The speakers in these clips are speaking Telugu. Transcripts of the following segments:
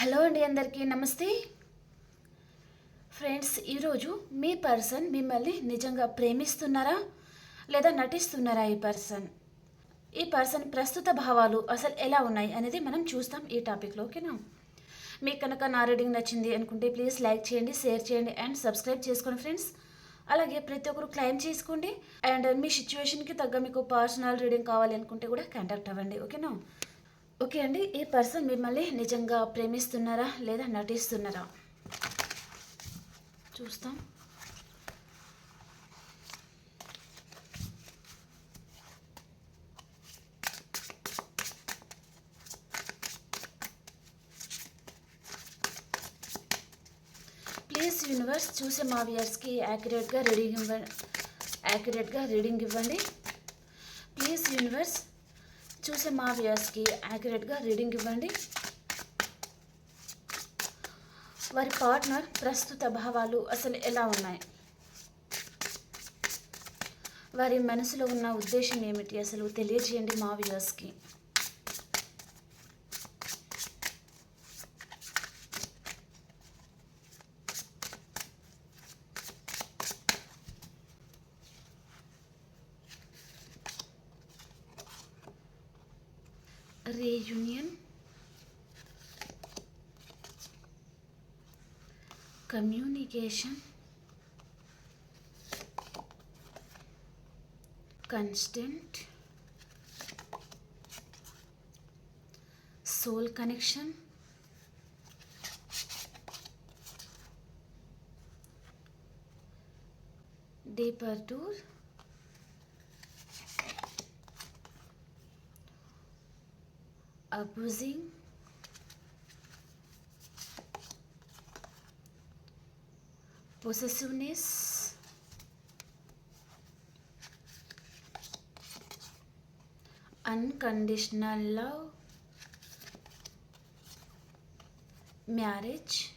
హలో అండి అందరికీ నమస్తే. ఫ్రెండ్స్ ఈరోజు మీ పర్సన్ మిమ్మల్ని నిజంగా ప్రేమిస్తున్నారా? లేదా నటిస్తున్నారా ఈ పర్సన్? ఈ పర్సన్ ప్రస్తుత భావాలు అసలు ఎలా ఉన్నాయి అనేది మనం చూస్తాం ఈ టాపిక్లో ఓకేనా? మీకు కనుక నా రీడింగ్ నచ్చింది అనుకుంటే ప్లీజ్ లైక్ చేయండి షేర్ చేయండి అండ్ సబ్స్క్రైబ్ చేసుకోండి ఫ్రెండ్స్. అలాగే ప్రతి ఒక్కరు క్లైమ్ చేసుకోండి అండ్ మీ సిచ్యువేషన్కి తగ్గ మీకు పర్సనల్ రీడింగ్ కావాలి అనుకుంటే కూడా కాంటాక్ట్ అవ్వండి ఓకేనా? ఓకే అండి ఈ పర్సన్ మిమ్మల్ని నిజంగా ప్రేమిస్తున్నారా లేదా నటిస్తున్నారా? చూస్తాం. ప్లీజ్ యూనివర్స్ చూసే మా వ్యూయర్స్కి యాక్యురేట్గా రీడింగ్ ఇవ్వండి యాక్యురేట్గా రీడింగ్ ఇవ్వండి. ప్లీజ్ యూనివర్స్ చూసే మా వ్యూయర్స్కి యాక్యురేట్గా రీడింగ్ ఇవ్వండి. వారి పార్ట్నర్ ప్రస్తుత భావాలు అసలు ఎలా ఉన్నాయి? వారి మనసులో ఉన్న ఉద్దేశం ఏమిటి? అసలు తెలియజేయండి మా వ్యూయర్స్కి. Reunion communication constant soul connection deeper tour abusing? Possessiveness? Unconditional love? Marriage?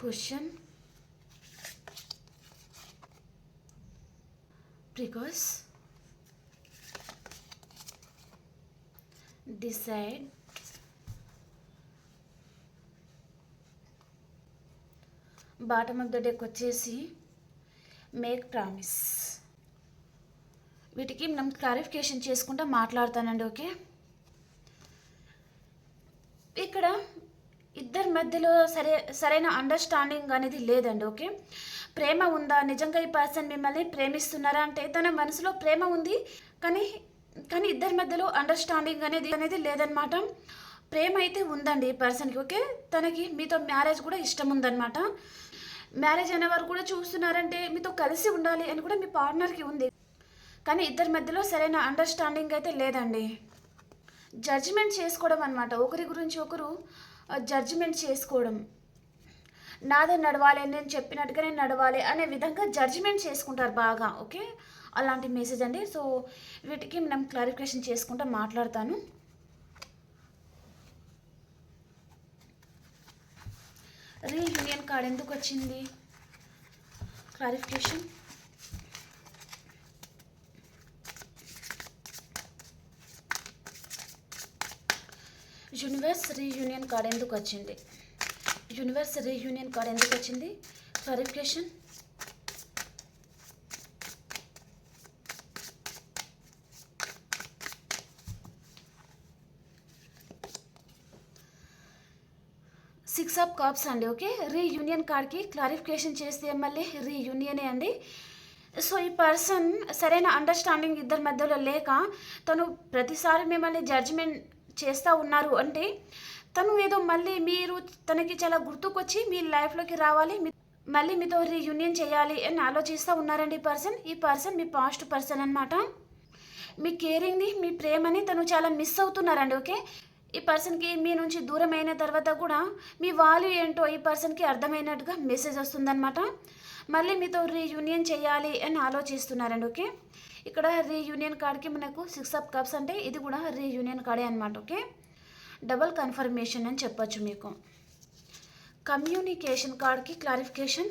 Cushion because decide bottom of the deck వచ్చేసి మేక్ ప్రామిస్. వీటికి మనం క్లారిఫికేషన్ చేసుకుంటా మాట్లాడతానండి ఓకే? ఇక్కడ ఇద్దరి మధ్యలో సరే సరైన అండర్స్టాండింగ్ అనేది లేదండి ఓకే ప్రేమ ఉందా? నిజంగా ఈ పర్సన్ మిమ్మల్ని ప్రేమిస్తున్నారా? అంటే తన మనసులో ప్రేమ ఉంది కానీ కానీ ఇద్దరి మధ్యలో అండర్స్టాండింగ్ అనేది అనేది లేదనమాట ప్రేమ అయితే ఉందండి ఈ పర్సన్కి ఓకే తనకి మీతో మ్యారేజ్ కూడా ఇష్టం ఉందన్నమాట. మ్యారేజ్ అనేవారు కూడా చూస్తున్నారంటే మీతో కలిసి ఉండాలి అని కూడా మీ పార్ట్నర్కి ఉంది. కానీ ఇద్దరి మధ్యలో సరైన అండర్స్టాండింగ్ అయితే లేదండి. జడ్జిమెంట్ చేసుకోవడం అనమాట ఒకరి గురించి ఒకరు జడ్జిమెంట్ చేసుకోవడం. నాదే నడవాలి నేను చెప్పినట్టుగానే నడవాలి అనే విధంగా జడ్జిమెంట్ చేసుకుంటారు బాగా ఓకే? అలాంటి మెసేజ్ అండి. సో వీటికి మనం క్లారిఫికేషన్ చేసుకుంటూ మాట్లాడతాను. రీయూనియన్ కార్డ్ ఎందుకు వచ్చింది? క్లారిఫికేషన్ యూనివర్స్ రీయూనియన్ కార్డ్ ఎందుకు వచ్చింది? యూనివర్స్ రీయూనియన్ కార్డ్ ఎందుకు వచ్చింది? క్లారిఫికేషన్ సిక్స్ ఆఫ్ కాప్స్ అండి ఓకే రీయూనియన్ కార్డ్కి క్లారిఫికేషన్ చేస్తే మళ్ళీ రీయూనియనే అండి. సో ఈ పర్సన్ సరైన అండర్స్టాండింగ్ ఇద్దరి మధ్యలో లేక తను ప్రతిసారి మిమ్మల్ని జడ్జిమెంట్ చేస్తూ ఉన్నారు అంటే తను ఏదో మళ్ళీ మీరు తనకి చాలా గుర్తుకొచ్చి మీ లైఫ్లోకి రావాలి మళ్ళీ మీతో రీయూనియన్ చేయాలి అని ఆలోచిస్తూ ఉన్నారండి ఈ పర్సన్. ఈ పర్సన్ మీ పాస్ట్ పర్సన్ అనమాట మీ కేరింగ్ని మీ ప్రేమని తను చాలా మిస్ అవుతున్నారండి ఓకే? ఈ పర్సన్కి మీ నుంచి దూరం అయిన తర్వాత కూడా మీ వాల్యూ ఏంటో ఈ పర్సన్కి అర్థమైనట్టుగా మెసేజ్ వస్తుందన్నమాట. మళ్ళీ మీతో రీయూనియన్ చేయాలి అని ఆలోచిస్తున్నారండి ఓకే? ఇక్కడ రీయూనియన్ కార్డ్కి మనకు సిక్స్ ఆఫ్ కప్స్ అంటే ఇది కూడా రీయూనియన్ కార్డే అనమాట ఓకే? డబల్ కన్ఫర్మేషన్ అని చెప్పొచ్చు మీకు. కమ్యూనికేషన్ కార్డ్కి క్లారిఫికేషన్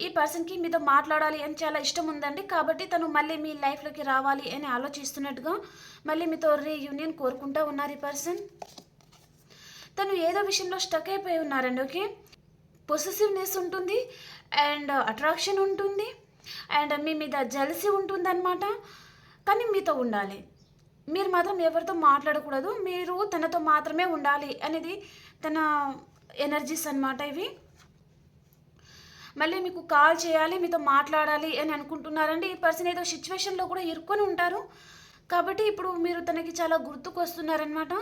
ఈ పర్సన్కి మీతో మాట్లాడాలి అని చాలా ఇష్టం ఉందండి కాబట్టి తను మళ్ళీ మీ లైఫ్లోకి రావాలి అని ఆలోచిస్తున్నట్టుగా మళ్ళీ మీతో రీయూనియన్ కోరుకుంటూ ఉన్నారు ఈ పర్సన్ తను ఏదో విషయంలో స్టక్ అయిపోయి ఉన్నారండి ఓకే పొసెసివ్నెస్ ఉంటుంది అండ్ అట్రాక్షన్ uh, ఉంటుంది అండ్ మీ మీద జలసి ఉంటుందన్నమాట. కానీ మీతో ఉండాలి. మీరు మాత్రం ఎవరితో మాట్లాడకూడదు మీరు తనతో మాత్రమే ఉండాలి అనేది తన ఎనర్జీస్ అన్నమాట ఇవి. మళ్ళీ మీకు కాల్ చేయాలి మీతో మాట్లాడాలి అని అనుకుంటున్నారండి. ఈ పర్సన్ ఏదో సిచ్యువేషన్లో కూడా ఇరుక్కొని ఉంటారు. కాబట్టి ఇప్పుడు మీరు తనకి చాలా గుర్తుకు వస్తున్నారనమాట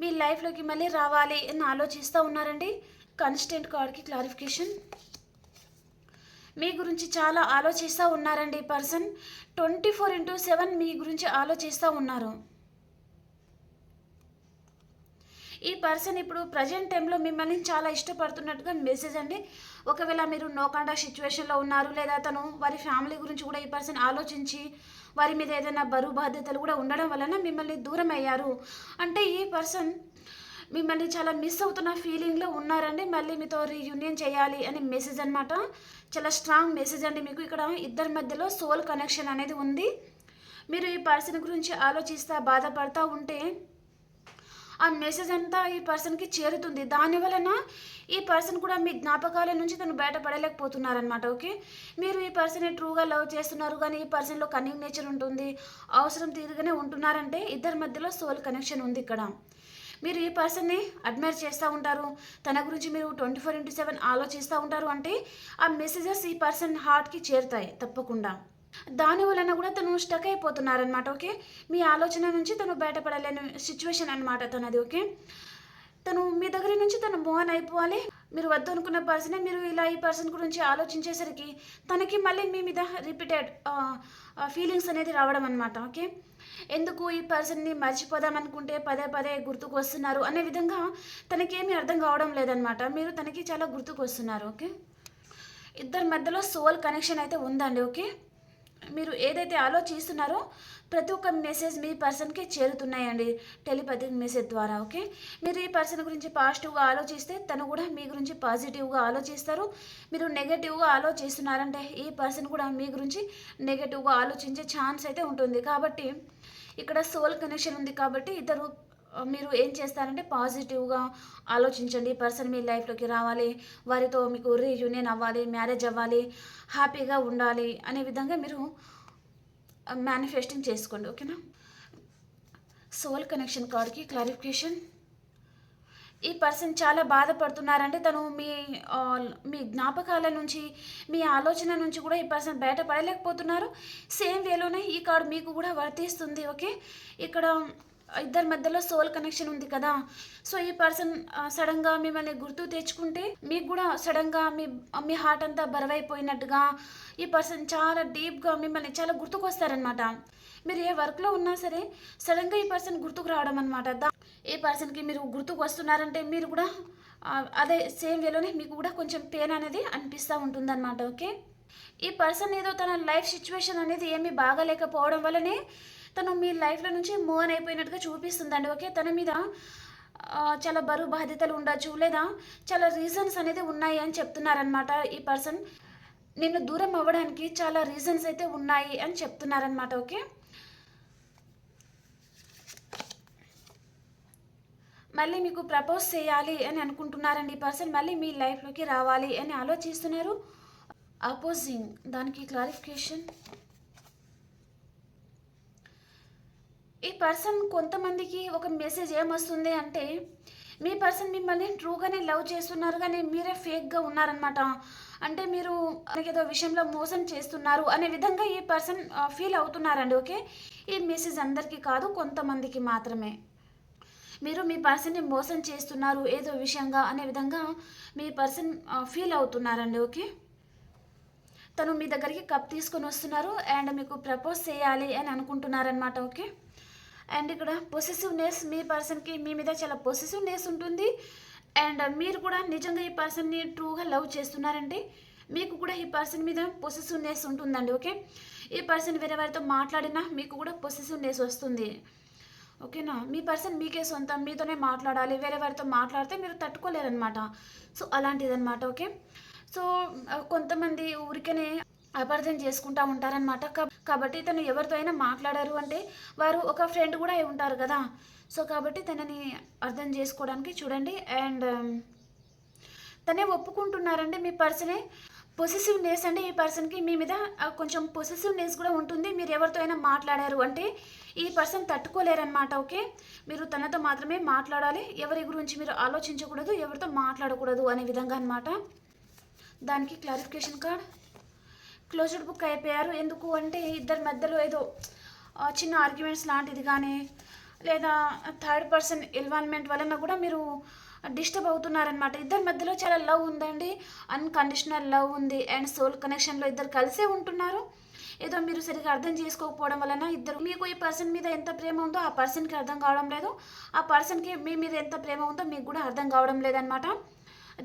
మీ లైఫ్లోకి మళ్ళీ రావాలి అని ఆలోచిస్తూ ఉన్నారండి? కన్స్టెంట్ కార్డ్కి క్లారిఫికేషన్ మీ గురించి చాలా ఆలోచిస్తూ ఉన్నారండి ఈ person twenty four into seven మీ గురించి ఆలోచిస్తూ ఉన్నారు. ఈ పర్సన్ ఇప్పుడు ప్రజెంట్ టైంలో మిమ్మల్ని చాలా ఇష్టపడుతున్నట్టుగా మెసేజ్ అండి. ఒకవేళ మీరు నో కాంటాక్ట్ సిచ్యువేషన్లో ఉన్నారు లేదా తను వారి ఫ్యామిలీ గురించి కూడా ఈ పర్సన్ ఆలోచించి వారి మీద ఏదైనా బరువు బాధ్యతలు కూడా ఉండడం వలన మిమ్మల్ని దూరం అయ్యారు అంటే ఈ పర్సన్ మిమ్మల్ని చాలా మిస్ అవుతున్న ఫీలింగ్లో ఉన్నారండి. మళ్ళీ మీతో రీయూనియన్ చేయాలి అని మెసేజ్ అనమాట చాలా స్ట్రాంగ్ మెసేజ్ అండి మీకు. ఇక్కడ ఇద్దరి మధ్యలో సోల్ కనెక్షన్ అనేది ఉంది. మీరు ఈ పర్సన్ గురించి ఆలోచిస్తా బాధపడతా ఉంటే ఆ మెసేజ్ అంతా ఈ పర్సన్కి చేరుతుంది. దాని వలన ఈ పర్సన్ కూడా మీ జ్ఞాపకాల నుంచి తను బయటపడలేకపోతున్నారనమాట ఓకే? మీరు ఈ పర్సన్ని ట్రూగా లవ్ చేస్తున్నారు కానీ ఈ పర్సన్లో కన్నింగ్ నేచర్ ఉంటుంది అవసరం తీరుగానే ఉంటున్నారంటే ఇద్దరి మధ్యలో సోల్ కనెక్షన్ ఉంది ఇక్కడ. మీరు ఈ పర్సన్ని అడ్మైర్ చేస్తూ ఉంటారు. తన గురించి మీరు ట్వంటీ ఫోర్ ఇంటూ సెవెన్ ఆలోచిస్తూ ఉంటారు అంటే ఆ మెసేజెస్ ఈ పర్సన్ హార్ట్కి చేరుతాయి తప్పకుండా. దాని వలన కూడా తను స్టక్ అయిపోతున్నారనమాట ఓకే మీ ఆలోచన నుంచి తను బయటపడలేని సిచ్యువేషన్ అనమాట తనది ఓకే తను మీ దగ్గర నుంచి తను మూవ్ అయిపోవాలి. మీరు వద్దు అనుకున్న పర్సనే మీరు ఇలా ఈ పర్సన్ గురించి ఆలోచించేసరికి తనకి మళ్ళీ మీ మీద రిపీటెడ్ ఫీలింగ్స్ అనేది రావడం అనమాట ఓకే ఎందుకు ఈ పర్సన్ని మర్చిపోదాం అనుకుంటే పదే పదే గుర్తుకు వస్తున్నారు అనే విధంగా తనకేమీ అర్థం కావడం లేదనమాట మీరు తనకి చాలా గుర్తుకు వస్తున్నారు ఓకే ఇద్దరి మధ్యలో సోల్ కనెక్షన్ అయితే ఉందండి ఓకే మీరు ఏదైతే ఆలోచిస్తున్నారో ప్రతి ఒక్క మెసేజ్ మీ పర్సన్కి చేరుతున్నాయండి. టెలిపతిక్ మెసేజ్ ద్వారా ఓకే మీరు ఈ పర్సన్ గురించి పాజిటివ్గా ఆలోచిస్తే తను కూడా మీ గురించి పాజిటివ్గా ఆలోచిస్తారు. మీరు నెగటివ్గా ఆలోచిస్తున్నారంటే ఈ పర్సన్ కూడా మీ గురించి నెగటివ్గా ఆలోచించే ఛాన్స్ అయితే ఉంటుంది. కాబట్టి ఇక్కడ సోల్ కనెక్షన్ ఉంది కాబట్టి ఇద్దరు మీరు ఏం చేస్తారంటే పాజిటివ్గా ఆలోచించండి పర్సన్ మీ లైఫ్లోకి రావాలి వారితో మీకు రీయూనియన్ అవ్వాలి మ్యారేజ్ అవ్వాలి హ్యాపీగా ఉండాలి అనే విధంగా మీరు మేనిఫెస్టింగ్ చేసుకోండి ఓకేనా? సోల్ కనెక్షన్ కార్డ్కి క్లారిఫికేషన్ ఈ పర్సన్ చాలా బాధపడుతున్నారంటే తను మీ మీ జ్ఞాపకాల నుంచి మీ ఆలోచన నుంచి కూడా ఈ పర్సన్ బయటపడలేకపోతున్నారు. సేమ్ వేలోనే ఈ కార్డు మీకు కూడా వర్తిస్తుంది ఓకే? ఇక్కడ ఇద్దరి మధ్యలో సోల్ కనెక్షన్ ఉంది కదా. సో ఈ పర్సన్ సడన్గా మిమ్మల్ని గుర్తు తెచ్చుకుంటే మీకు కూడా సడన్గా మీ మీ హార్ట్ అంతా బరువైపోయినట్టుగా ఈ పర్సన్ చాలా డీప్గా మిమ్మల్ని చాలా గుర్తుకొస్తారనమాట మీరు ఏ వర్క్లో ఉన్నా సరే సడన్గా ఈ పర్సన్ గుర్తుకు రావడం అనమాట ఈ పర్సన్కి మీరు గుర్తుకు వస్తున్నారంటే మీరు కూడా అదే సేమ్ వేలోనే మీకు కూడా కొంచెం పెయిన్ అనేది అనిపిస్తూ ఉంటుందన్నమాట ఓకే ఈ పర్సన్ ఏదో తన లైఫ్ సిచ్యువేషన్ అనేది ఏమీ బాగాలేకపోవడం వల్లనే తను మీ లైఫ్లో నుంచి మూవ్ ఆన్ అయిపోయినట్టుగా చూపిస్తుందండి ఓకే తన మీద చాలా బరువు బాధ్యతలు ఉండొచ్చు లేదా చాలా రీజన్స్ అనేది ఉన్నాయి అని చెప్తున్నారనమాట ఈ పర్సన్ నిన్ను దూరం అవ్వడానికి చాలా రీజన్స్ అయితే ఉన్నాయి అని చెప్తున్నారనమాట ఓకే మళ్ళీ మీకు ప్రపోజ్ చేయాలి అని అనుకుంటున్నారండి ఈ పర్సన్ మళ్ళీ మీ లైఫ్లోకి రావాలి అని ఆలోచిస్తున్నారు. అపోజింగ్ దానికి క్లారిఫికేషన్ ఈ పర్సన్ కొంతమందికి ఒక మెసేజ్ ఏమొస్తుంది అంటే మీ పర్సన్ మిమ్మల్ని ట్రూగానే లవ్ చేస్తున్నారు కానీ మీరే ఫేక్గా ఉన్నారనమాట అంటే మీరు ఏదో విషయంలో మోసం చేస్తున్నారు అనే విధంగా ఈ పర్సన్ ఫీల్ అవుతున్నారండి ఓకే? ఈ మెసేజ్ అందరికీ కాదు కొంతమందికి మాత్రమే. మీరు మీ పర్సన్ని మోసం చేస్తున్నారు ఏదో విషయంగా అనే విధంగా మీ పర్సన్ ఫీల్ అవుతున్నారండి ఓకే? తను మీ దగ్గరికి కప్ తీసుకొని వస్తున్నారు అండ్ మీకు ప్రపోజ్ చేయాలి అని అనుకుంటున్నారనమాట ఓకే? అండ్ ఇక్కడ పొసెసివ్నెస్ మీ పర్సన్కి మీ మీద చాలా పొసెసివ్నెస్ ఉంటుంది. అండ్ మీరు కూడా నిజంగా ఈ పర్సన్ని ట్రూగా లవ్ చేస్తున్నారంటే మీకు కూడా ఈ పర్సన్ మీద పొసెసివ్నెస్ ఉంటుందండి ఓకే? ఈ పర్సన్ వేరే వారితో మాట్లాడినా మీకు కూడా పొసెసివ్నెస్ వస్తుంది. ఓకేనా? మీ పర్సన్ మీకే సొంతం మీతోనే మాట్లాడాలి వేరే వారితో మాట్లాడితే మీరు తట్టుకోలేరనమాట సో అలాంటిదనమాట ఓకే? సో కొంతమంది ఊరికనే అపార్థం చేసుకుంటా ఉంటారనమాట కాబట్టి తను ఎవరితో అయినా మాట్లాడారు అంటే వారు ఒక ఫ్రెండ్ కూడా అయి ఉంటారు కదా. సో కాబట్టి తనని అర్థం చేసుకోవడానికి చూడండి. అండ్ తనే ఒప్పుకుంటున్నారండి మీ పర్సనే. పొసెసివ్నెస్ అంటే ఈ పర్సన్కి మీ మీద కొంచెం పొసెసివ్నెస్ కూడా ఉంటుంది. మీరు ఎవరితో అయినా మాట్లాడారు అంటే ఈ పర్సన్ తట్టుకోలేరనమాట ఓకే? మీరు తనతో మాత్రమే మాట్లాడాలి. ఎవరి గురించి మీరు ఆలోచించకూడదు ఎవరితో మాట్లాడకూడదు అనే విధంగా అనమాట దానికి క్లారిఫికేషన్ కార్డ్ క్లోజ్డ్ బుక్ అయిపోయారు. ఎందుకు అంటే ఇద్దరి మధ్యలో ఏదో చిన్న ఆర్గ్యుమెంట్స్ లాంటిది కానీ లేదా థర్డ్ పర్సన్ ఇన్వాల్వ్మెంట్ వలన కూడా మీరు డిస్టర్బ్ అవుతున్నారనమాట ఇద్దరి మధ్యలో చాలా లవ్ ఉందండి. అన్కండిషనల్ లవ్ ఉంది. అండ్ సోల్ కనెక్షన్లో ఇద్దరు కలిసే ఉంటున్నారు. ఏదో మీరు సరిగ్గా అర్థం చేసుకోకపోవడం వలన ఇద్దరు మీకు ఈ పర్సన్ మీద ఎంత ప్రేమ ఉందో ఆ పర్సన్కి అర్థం కావడం లేదు. ఆ పర్సన్కి మీ మీద ఎంత ప్రేమ ఉందో మీకు కూడా అర్థం కావడం లేదనమాట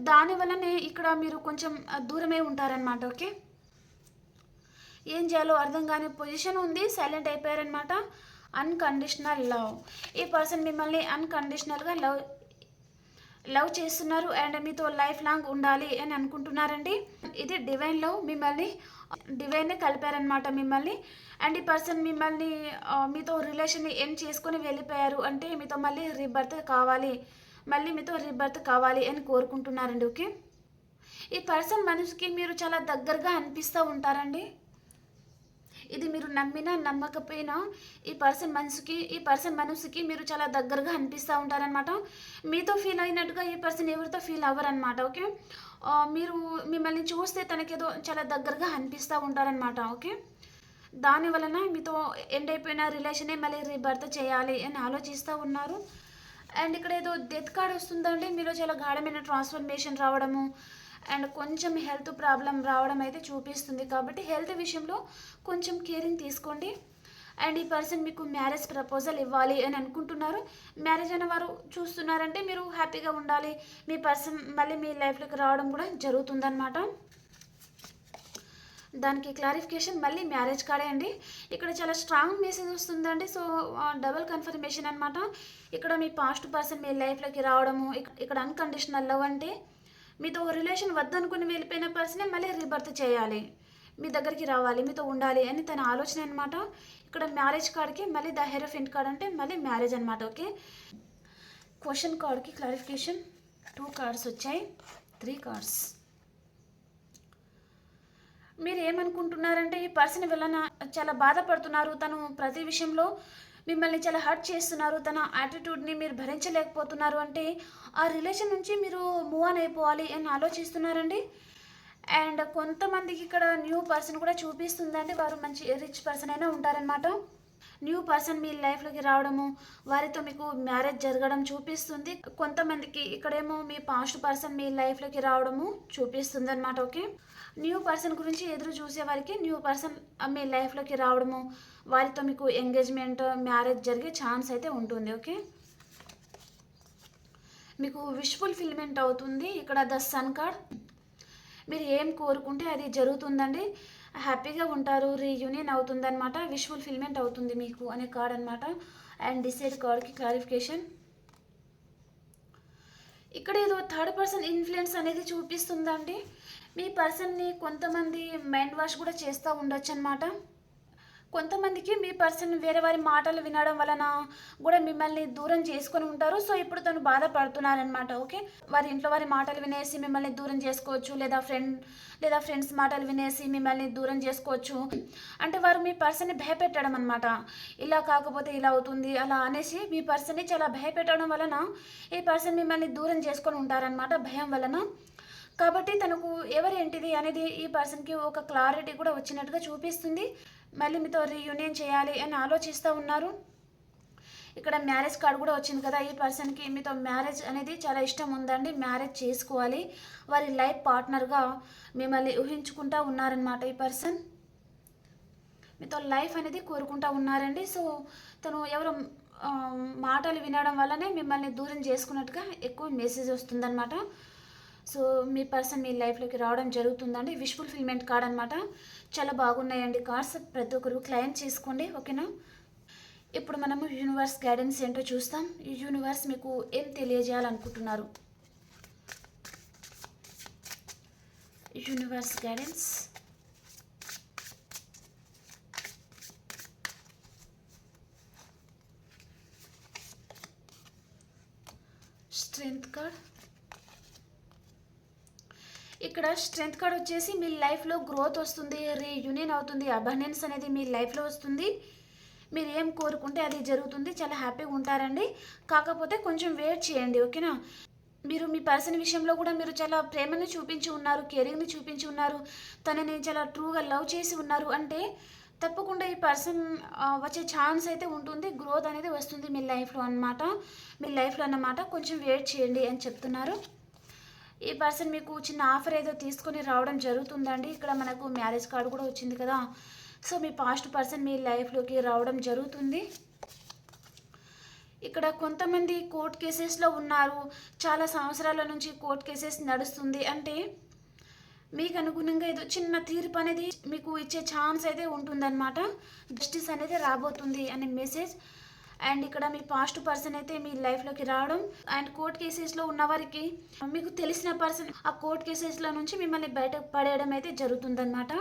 దానివల్లనే ఇక్కడ మీరు కొంచెం దూరమే ఉంటారనమాట ఓకే? ఏం చేయాలో అర్థం కాని పొజిషన్ ఉంది సైలెంట్ అయిపోయారనమాట అన్కండిషనల్ లవ్ ఈ పర్సన్ మిమ్మల్ని అన్కండిషనల్గా లవ్ లవ్ చేస్తున్నారు అండ్ మీతో లైఫ్ లాంగ్ ఉండాలి అని అనుకుంటున్నారండి. ఇది డివైన్ లవ్ మిమ్మల్ని డివైన్ కలిపారనమాట మిమ్మల్ని. అండ్ ఈ పర్సన్ మిమ్మల్ని మీతో రిలేషన్ని ఎండ్ చేసుకొని వెళ్ళిపోయారు అంటే మీతో మళ్ళీ రీబర్త్ కావాలి. మళ్ళీ మీతో రీబర్త్ కావాలి అని కోరుకుంటున్నారండి ఓకే? ఈ పర్సన్ మనసుకి మీరు చాలా దగ్గరగా అనిపిస్తూ ఉంటారండి. ఇది మీరు నమ్మినా నమ్మకపోయినా ఈ పర్సన్ మనసుకి ఈ పర్సన్ మనసుకి మీరు చాలా దగ్గరగా అనిపిస్తూ ఉంటారనమాట మీతో ఫీల్ అయినట్టుగా ఈ పర్సన్ ఎవరితో ఫీల్ అవ్వరనమాట ఓకే? మీరు మిమ్మల్ని చూస్తే తనకేదో చాలా దగ్గరగా అనిపిస్తూ ఉంటారనమాట ఓకే? దాని వలన మీతో ఎండ్ అయిపోయిన రిలేషనే మళ్ళీ రీబర్త్ చేయాలి అని ఆలోచిస్తూ ఉన్నారు. అండ్ ఇక్కడ ఏదో డెత్ కార్డ్ వస్తుందండి మీలో చాలా గాఢమైన ట్రాన్స్ఫర్మేషన్ రావడము అండ్ కొంచెం హెల్త్ ప్రాబ్లం రావడం అయితే చూపిస్తుంది. కాబట్టి హెల్త్ విషయంలో కొంచెం కేరింగ్ తీసుకోండి. అండ్ ఈ పర్సన్ మీకు మ్యారేజ్ ప్రపోజల్ ఇవ్వాలి అని అనుకుంటున్నారు. మ్యారేజ్ అయిన వారు చూస్తున్నారంటే మీరు హ్యాపీగా ఉండాలి. మీ పర్సన్ మళ్ళీ మీ లైఫ్లోకి రావడం కూడా జరుగుతుందన్నమాట. దానికి క్లారిఫికేషన్ మళ్ళీ మ్యారేజ్ కార్డే అండి. ఇక్కడ చాలా స్ట్రాంగ్ మెసేజ్ వస్తుందండి. సో డబుల్ కన్ఫర్మేషన్ అనమాట ఇక్కడ మీ పాస్ట్ పర్సన్ మీ లైఫ్లోకి రావడము ఇక్కడ అన్కండిషనల్ లవ్ అంటే మీతో రిలేషన్ వద్దనుకుని వెళ్ళిపోయిన పర్సనే మళ్ళీ రీబర్త్ చేయాలి. మీ దగ్గరికి రావాలి మీతో ఉండాలి అని తన ఆలోచన అనమాట ఇక్కడ మ్యారేజ్ కార్డ్కి మళ్ళీ ద హెరోఫిన్ కార్డ్ అంటే మళ్ళీ మ్యారేజ్ అనమాట ఓకే? క్వశ్చన్ కార్డ్కి క్లారిఫికేషన్. టూ కార్డ్స్ వచ్చాయి త్రీ కార్డ్స్. మీరు ఏమనుకుంటున్నారంటే ఈ పర్సన్ వలన చాలా బాధపడుతున్నారు. తను ప్రతి విషయంలో మిమ్మల్ని చాలా హర్ట్ చేస్తున్నారు. తన యాటిట్యూడ్ని మీరు భరించలేకపోతున్నారు అంటే ఆ రిలేషన్ నుంచి మీరు మూవ్ ఆన్ అయిపోవాలి అని ఆలోచిస్తున్నారండి? అండ్ కొంతమందికి ఇక్కడ న్యూ పర్సన్ కూడా చూపిస్తుందండి. వారు మంచి రిచ్ పర్సన్ అయినా ఉంటారనమాట న్యూ పర్సన్ మీ లైఫ్లోకి రావడము వారితో మీకు మ్యారేజ్ జరగడం చూపిస్తుంది. కొంతమందికి ఇక్కడేమో మీ పాస్ట్ పర్సన్ మీ లైఫ్లోకి రావడము చూపిస్తుంది అనమాట ఓకే న్యూ పర్సన్ గురించి ఎదురు చూసే వారికి న్యూ పర్సన్ మీ లైఫ్లోకి రావడము వారితో మీకు ఎంగేజ్మెంట్ మ్యారేజ్ జరిగే ఛాన్స్ అయితే ఉంటుంది ఓకే? మీకు విష్ ఫుల్ఫిల్మెంట్ అవుతుంది. ఇక్కడ ద సన్ కార్డ్. మీరు ఏం కోరుకుంటే అది జరుగుతుందండి. హ్యాపీగా ఉంటారు రీయూనియన్ అవుతుందన్నమాట విష్ ఫుల్ఫిల్మెంట్ అవుతుంది మీకు అనే కార్డ్ అనమాట అండ్ డిసైడ్ కార్డ్కి క్లారిఫికేషన్. ఇక్కడ ఏదో థర్డ్ పర్సన్ ఇన్ఫ్లుయెన్స్ అనేది చూపిస్తుందండి. మీ పర్సన్ని కొంతమంది మైండ్ వాష్ కూడా చేస్తూ ఉండొచ్చు అనమాట కొంతమందికి మీ పర్సన్ వేరే వారి మాటలు వినడం వలన కూడా మిమ్మల్ని దూరం చేసుకొని ఉంటారు. సో ఇప్పుడు తను బాధపడుతున్నారనమాట ఓకే? వారి ఇంట్లో వారి మాటలు వినేసి మిమ్మల్ని దూరం చేసుకోవచ్చు లేదా ఫ్రెండ్ లేదా ఫ్రెండ్స్ మాటలు వినేసి మిమ్మల్ని దూరం చేసుకోవచ్చు. అంటే వారు మీ పర్సన్ని భయపెట్టడం అనమాట ఇలా కాకపోతే ఇలా అవుతుంది అలా అనేసి మీ పర్సన్ని చాలా భయపెట్టడం వలన ఈ పర్సన్ మిమ్మల్ని దూరం చేసుకొని ఉంటారనమాట భయం వలన కాబట్టి తనకు ఎవరేంటిది అనేది ఈ పర్సన్కి ఒక క్లారిటీ కూడా వచ్చినట్టుగా చూపిస్తుంది. మళ్ళీ మీతో రీయూనియన్ చేయాలి అని ఆలోచిస్తూ ఉన్నారు. ఇక్కడ మ్యారేజ్ కార్డ్ కూడా వచ్చింది కదా ఈ పర్సన్కి మీతో మ్యారేజ్ అనేది చాలా ఇష్టం ఉందండి. మ్యారేజ్ చేసుకోవాలి. వారి లైఫ్ పార్ట్నర్గా మిమ్మల్ని ఊహించుకుంటా ఉన్నారనమాట ఈ పర్సన్. మీతో లైఫ్ అనేది కోరుకుంటా ఉన్నారండి. సో తను ఎవరు మాటలు వినడం వల్లనే మిమ్మల్ని దూరం చేసుకున్నట్టుగా ఎక్కువ మెసేజ్ వస్తుందన్నమాట. సో మీ పర్సన్ మీ లైఫ్లోకి రావడం జరుగుతుందండి. విష్ ఫుల్ఫిల్మెంట్ కార్డ్ అనమాట చాలా బాగున్నాయండి కార్డ్స్. ప్రతి ఒక్కరు క్లైమ్ చేసుకోండి ఓకేనా? ఇప్పుడు మనము యూనివర్స్ గైడెన్స్ ఏంటో చూస్తాం. ఈ యూనివర్స్ మీకు ఏం తెలియజేయాలనుకుంటున్నారు? Universe guidance. Strength card. ఇక్కడ స్ట్రెంత్ కార్డ్ వచ్చేసి మీ లైఫ్లో గ్రోత్ వస్తుంది రీయూనియన్ అవుతుంది అబండెన్స్ అనేది మీ లైఫ్లో వస్తుంది. మీరు ఏం కోరుకుంటే అది జరుగుతుంది చాలా హ్యాపీగా ఉంటారండి. కాకపోతే కొంచెం వెయిట్ చేయండి ఓకేనా? మీరు మీ పర్సన్ విషయంలో కూడా మీరు చాలా ప్రేమని చూపించి ఉన్నారు కేరింగ్ని చూపించి ఉన్నారు. తనని చాలా ట్రూగా లవ్ చేసి ఉన్నారు అంటే తప్పకుండా ఈ పర్సన్ వచ్చే ఛాన్స్ అయితే ఉంటుంది గ్రోత్ అనేది వస్తుంది మీ లైఫ్లో అన్నమాట. మీ లైఫ్లో అన్నమాట కొంచెం వెయిట్ చేయండి అని చెప్తున్నారు. ఈ పర్సన్ మీకు చిన్న ఆఫర్ ఏదో తీసుకొని రావడం జరుగుతుందండి. ఇక్కడ మనకు మ్యారేజ్ కార్డు కూడా వచ్చింది కదా. సో మీ పాస్ట్ పర్సన్ మీ లైఫ్లోకి రావడం జరుగుతుంది. ఇక్కడ కొంతమంది కోర్ట్ కేసెస్లో ఉన్నారు. చాలా సంవత్సరాల నుంచి కోర్ట్ కేసెస్ నడుస్తుంది. అంటే మీకు అనుగుణంగా ఏదో చిన్న తీర్పు అనేది మీకు ఇచ్చే ఛాన్స్ అయితే ఉంటుందన్నమాట. జస్టిస్ అనేది రాబోతుంది అనే మెసేజ్ అండ్ ఇక్కడ మీ పాస్ట్ పర్సన్ అయితే మీ లైఫ్లోకి రావడం అండ్ కోర్ట్ కేసెస్లో ఉన్న వారికి మీకు తెలిసిన పర్సన్ ఆ కోర్ట్ కేసెస్లో నుంచి మిమ్మల్ని బయట పడేయడం అయితే జరుగుతుందన్నమాట.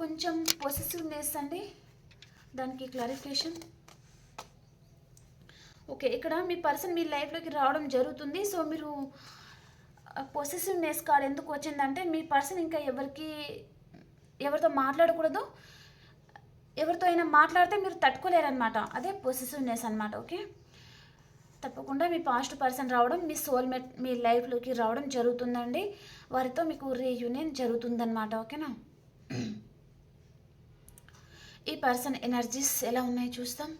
కొంచెం పొసెసివ్నెస్ అండి. దానికి క్లారిఫికేషన్ ఓకే ఇక్కడ మీ పర్సన్ మీ లైఫ్లోకి రావడం జరుగుతుంది. సో మీరు పొసెసివ్నెస్ కార్డ్ ఎందుకు వచ్చిందంటే మీ పర్సన్ ఇంకా ఎవరికి ఎవరితో మాట్లాడకూడదు. ఎవరితో అయినా మాట్లాడితే మీరు తట్టుకోలేరనమాట అదే పొసెసివ్నెస్ అనమాట ఓకే తప్పకుండా మీ పాస్ట్ పర్సన్ రావడం మీ సోల్మేట్ మీ లైఫ్లోకి రావడం జరుగుతుందండి. వారితో మీకు రీయూనియన్ జరుగుతుందన్నమాట ఓకేనా ఈ పర్సన్ ఎనర్జీస్ ఎలా ఉన్నాయి చూస్తాం.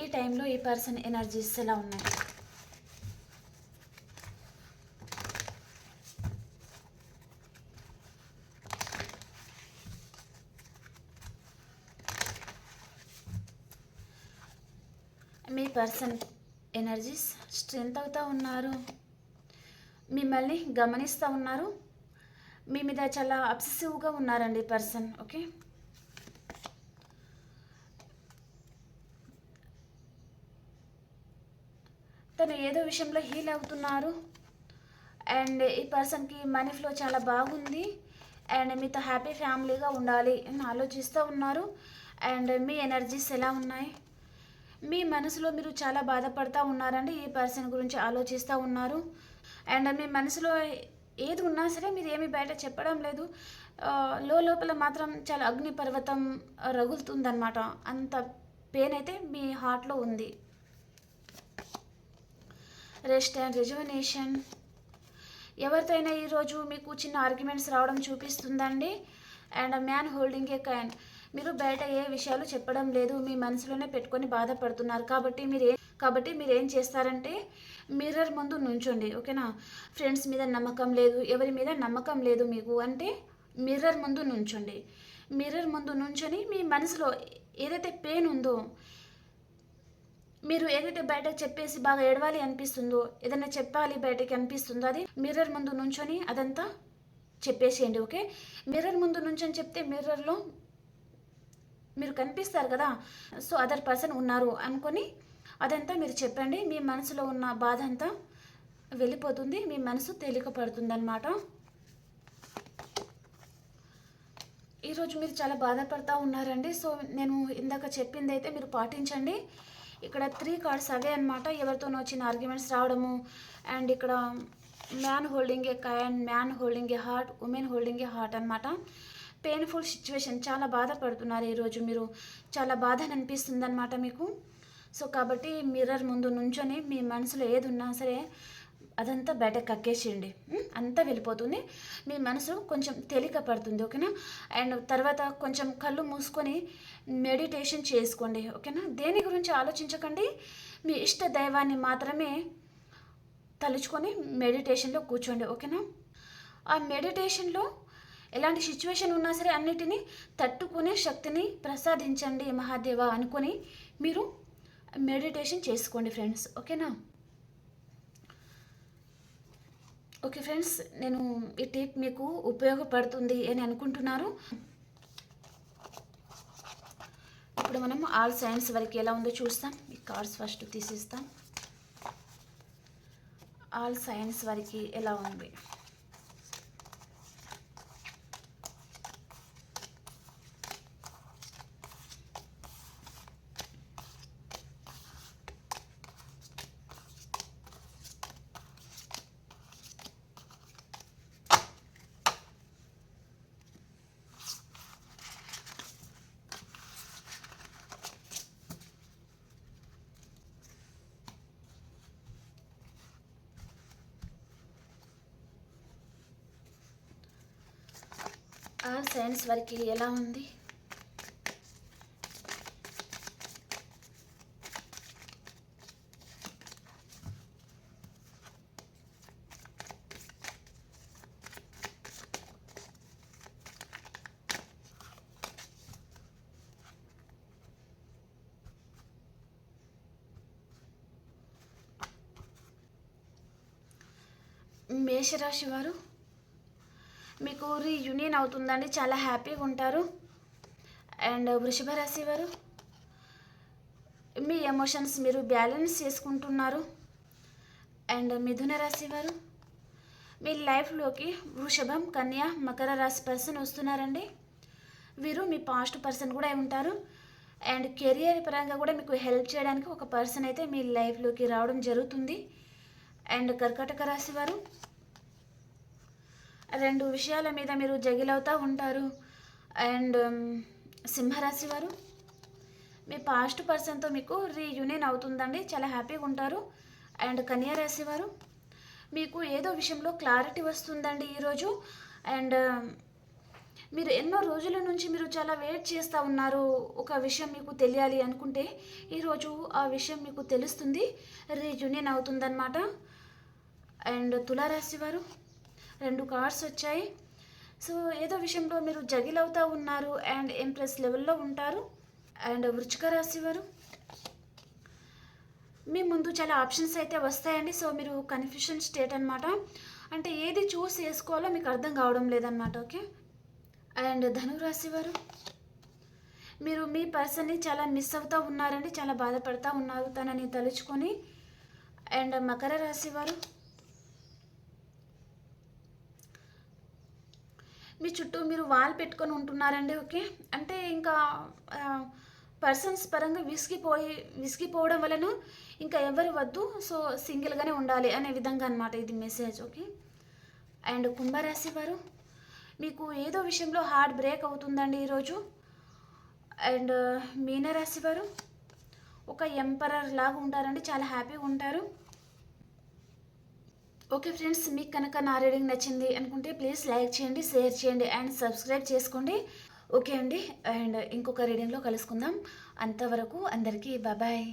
ఈ టైంలో ఈ పర్సన్ ఎనర్జీస్ ఎలా ఉన్నాయి మీ పర్సన్ ఎనర్జీస్ స్ట్రెంత్ అవుతూ ఉన్నారు. మిమ్మల్ని గమనిస్తూ ఉన్నారు. మీ మీద చాలా అబ్సెసివ్గా ఉన్నారండి పర్సన్ ఓకే? తను ఏదో విషయంలో హీల్ అవుతున్నారు. అండ్ ఈ పర్సన్కి మనీ ఫ్లో చాలా బాగుంది. అండ్ మీతో హ్యాపీ ఫ్యామిలీగా ఉండాలి అని ఆలోచిస్తూ ఉన్నారు. అండ్ మీ ఎనర్జీస్ ఎలా ఉన్నాయి? మీ మనసులో మీరు చాలా బాధపడుతూ ఉన్నారండి? ఈ పర్సన్ గురించి ఆలోచిస్తూ ఉన్నారు. అండ్ మీ మనసులో ఏది ఉన్నా సరే మీరు ఏమి బయట చెప్పడం లేదు. లో లోపల మాత్రం చాలా అగ్ని పర్వతం రగులుతుందన్నమాట. అంత పెయిన్ అయితే మీ హార్ట్లో ఉంది. రెస్ట్ అండ్ రిజువనేషన్ ఎవరితో అయినా ఈరోజు మీకు చిన్న ఆర్గ్యుమెంట్స్ రావడం చూపిస్తుందండి. And man holding a cane మీరు బయట ఏ విషయాలు చెప్పడం లేదు మీ మనసులోనే పెట్టుకొని బాధపడుతున్నారు. కాబట్టి మీరు కాబట్టి మీరు ఏం చేస్తారంటే మిర్రర్ ముందు నుంచోండి ఓకేనా? ఫ్రెండ్స్ మీద నమ్మకం లేదు ఎవరి మీద నమ్మకం లేదు మీకు అంటే మిర్రర్ ముందు నుంచోండి. మిర్రర్ ముందు నుంచొని మీ మనసులో ఏదైతే పెయిన్ ఉందో మీరు ఏదైతే బయటకు చెప్పేసి బాగా ఏడవాలి అనిపిస్తుందో ఏదైనా చెప్పాలి బయటకి అనిపిస్తుందో అది మిర్రర్ ముందు నుంచొని అదంతా చెప్పేసేయండి ఓకే? మిర్రర్ ముందు నుంచొని చెప్తే మిర్రర్లో మీరు కనిపిస్తారు కదా సో అదర్ పర్సన్ ఉన్నారు అనుకొని అదంతా మీరు చెప్పండి. మీ మనసులో ఉన్న బాధ అంతా వెళ్ళిపోతుంది. మీ మనసు తేలిక పడుతుంది అనమాట ఈరోజు మీరు చాలా బాధపడతా ఉన్నారండి. సో నేను ఇందాక చెప్పింది అయితే మీరు పాటించండి. ఇక్కడ త్రీ కార్డ్స్ అవే అనమాట ఎవరితోనో వచ్చిన ఆర్గ్యుమెంట్స్ రావడము అండ్ ఇక్కడ man holding a and man holding a heart woman holding a heart అనమాట పెయిన్ఫుల్ సిచ్యువేషన్ చాలా బాధపడుతున్నారు ఈరోజు మీరు. చాలా బాధ అనిపిస్తుంది అనమాట మీకు. సో కాబట్టి మిర్రర్ ముందు నుంచొని మీ మనసులో ఏది ఉన్నా సరే అదంతా బయట కక్కేసేయండి. అంతా వెళ్ళిపోతుంది. మీ మనసు కొంచెం తేలిక పడుతుంది ఓకేనా? అండ్ తర్వాత కొంచెం కళ్ళు మూసుకొని మెడిటేషన్ చేసుకోండి ఓకేనా? దేని గురించి ఆలోచించకండి. మీ ఇష్ట దైవాన్ని మాత్రమే తలుచుకొని మెడిటేషన్లో కూర్చోండి ఓకేనా? ఆ మెడిటేషన్లో ఎలాంటి సిచ్యువేషన్ ఉన్నా సరే అన్నిటినీ తట్టుకునే శక్తిని ప్రసాదించండి మహాదేవ అనుకొని మీరు మెడిటేషన్ చేసుకోండి ఫ్రెండ్స్ ఓకేనా ఓకే ఫ్రెండ్స్ నేను ఈ టిప్ మీకు ఉపయోగపడుతుంది అని అనుకుంటున్నారు. ఇప్పుడు మనం ఆల్ సైన్స్ వరకు ఎలా ఉందో చూస్తాం. ఈ కార్డ్స్ ఫస్ట్ తీసేస్తాం. ఆల్ సైన్స్ వరకు ఎలా ఉంది? సైన్స్ వరకు ఎలా ఉంది? మేషరాశి వారు మీకు రీయూనియన్ అవుతుందండి. చాలా హ్యాపీగా ఉంటారు. అండ్ వృషభ రాశి వారు మీ ఎమోషన్స్ మీరు బ్యాలెన్స్ చేసుకుంటున్నారు. అండ్ మిథున రాశి వారు మీ లైఫ్లోకి వృషభం కన్య మకర రాశి పర్సన్ వస్తున్నారండి. వీరు మీ పాస్ట్ పర్సన్ కూడా అయి ఉంటారు. అండ్ కెరియర్ పరంగా కూడా మీకు హెల్ప్ చేయడానికి ఒక పర్సన్ అయితే మీ లైఫ్లోకి రావడం జరుగుతుంది. అండ్ కర్కటక రాశి వారు రెండు విషయాల మీద మీరు జగిలవుతూ ఉంటారు. అండ్ సింహరాశి వారు మీ పాస్ట్ పర్సన్తో మీకు రీయూనియన్ అవుతుందండి. చాలా హ్యాపీగా ఉంటారు. అండ్ కన్యా రాశి వారు మీకు ఏదో విషయంలో క్లారిటీ వస్తుందండి ఈరోజు అండ్ మీరు ఎన్నో రోజుల నుంచి మీరు చాలా వెయిట్ చేస్తూ ఉన్నారు. ఒక విషయం మీకు తెలియాలి అనుకుంటే ఈరోజు ఆ విషయం మీకు తెలుస్తుంది. రీయూనియన్ అవుతుందన్నమాట. అండ్ తులారాశి వారు రెండు కార్స్ వచ్చాయి. సో ఏదో విషయంలో మీరు జగిల్ అవుతూ ఉన్నారు అండ్ ఎంప్రెస్ లెవెల్లో ఉంటారు. అండ్ వృచ్చిక రాశి వారు మీ ముందు చాలా ఆప్షన్స్ అయితే వస్తాయండి. సో మీరు కన్ఫ్యూషన్ స్టేట్ అనమాట అంటే ఏది చూస్ చేసుకోవాలో మీకు అర్థం కావడం లేదనమాట ఓకే? అండ్ ధనురాశి వారు మీరు మీ పర్సన్ని చాలా మిస్ అవుతూ ఉన్నారండి చాలా బాధపడుతూ ఉన్నారు తనని తలుచుకొని. అండ్ మకర రాశి వారు మీ చుట్టూ మీరు వాల్ పెట్టుకొని ఉంటున్నారండి ఓకే? అంటే ఇంకా పర్సన్స్ పరంగా విసిగిపోయి విసిగిపోవడం వలన ఇంకా ఎవరు వద్దు సో సింగిల్గానే ఉండాలి అనే విధంగా అనమాట ఇది మెసేజ్ ఓకే? అండ్ కుంభరాశి వారు మీకు ఏదో విషయంలో హార్ట్ బ్రేక్ అవుతుందండి ఈరోజు. అండ్ మీనరాశి వారు ఒక ఎంపరర్ లాగా ఉంటారండి చాలా హ్యాపీగా ఉంటారు. ఓకే ఫ్రెండ్స్ మీకు కనుక నా రీడింగ్ నచ్చింది అనుకుంటే ప్లీజ్ లైక్ చేయండి షేర్ చేయండి అండ్ సబ్స్క్రైబ్ చేసుకోండి. ఓకే అండి అండ్ ఇంకొక రీడింగ్లో కలుసుకుందాం. అంతవరకు అందరికీ బాబాయ్